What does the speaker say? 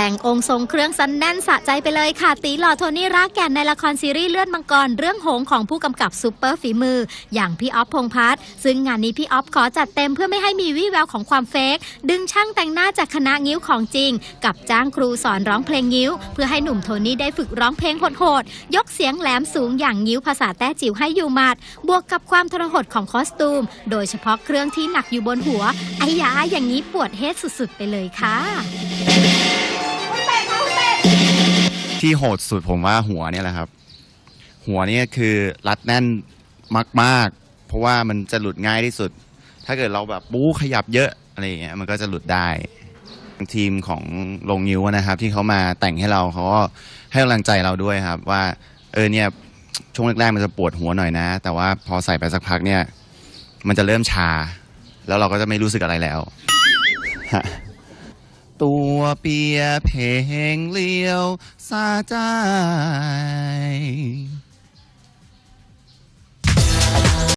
แต่งองค์ทรงเครื่องสันแน่นสะใจไปเลยค่ะ ตีหล่อโทนี่รักแก่นในละครซีรีส์เลือดมังกร เรื่องหงของผู้กำกับซูเปอร์ฝีมือ อย่างพี่ออฟพงพัฒน์ซึ่งงานนี้พี่ออฟขอจัดเต็มเพื่อไม่ให้มีวี่แววของความเฟกดึงช่างแต่งหน้าจากคณะงิ้วของจริง กับจ้างครูสอนร้องเพลงงิ้ว เพื่อให้หนุ่มโทนี่ได้ฝึกร้องเพลงโหดๆยกเสียงแหลมสูงอย่างงิ้วภาษาแต้จิ๋วให้อยู่หมัด บวกกับความทรหดของคอสตูม โดยเฉพาะเครื่องที่หนักอยู่บนหัวไอ้ยาอย่างนี้ปวดเฮดสุดๆ ไปเลยค่ะ ที่โหดสุดผมว่าหัวเนี่ยแหละครับ หัวเนี่ยคือรัดแน่นมากๆ เพราะว่ามันจะหลุดง่ายที่สุด ถ้าเกิดเราแบบบู๊ขยับเยอะอะไรอย่างเงี้ยมันก็จะหลุดได้ทีมของลงนิ้วนะครับ ที่เขามาแต่งให้เราเขาก็ให้กำลังใจเราด้วยครับ ว่า เออเนี่ยช่วงแรกๆมันจะปวดหัวหน่อยนะ แต่ว่าพอใส่ไปสักพักเนี่ย มันจะเริ่มชา แล้วเราก็จะไม่รู้สึกอะไรแล้ว ตัวเปียเพ่งเลี้ยวซาใจ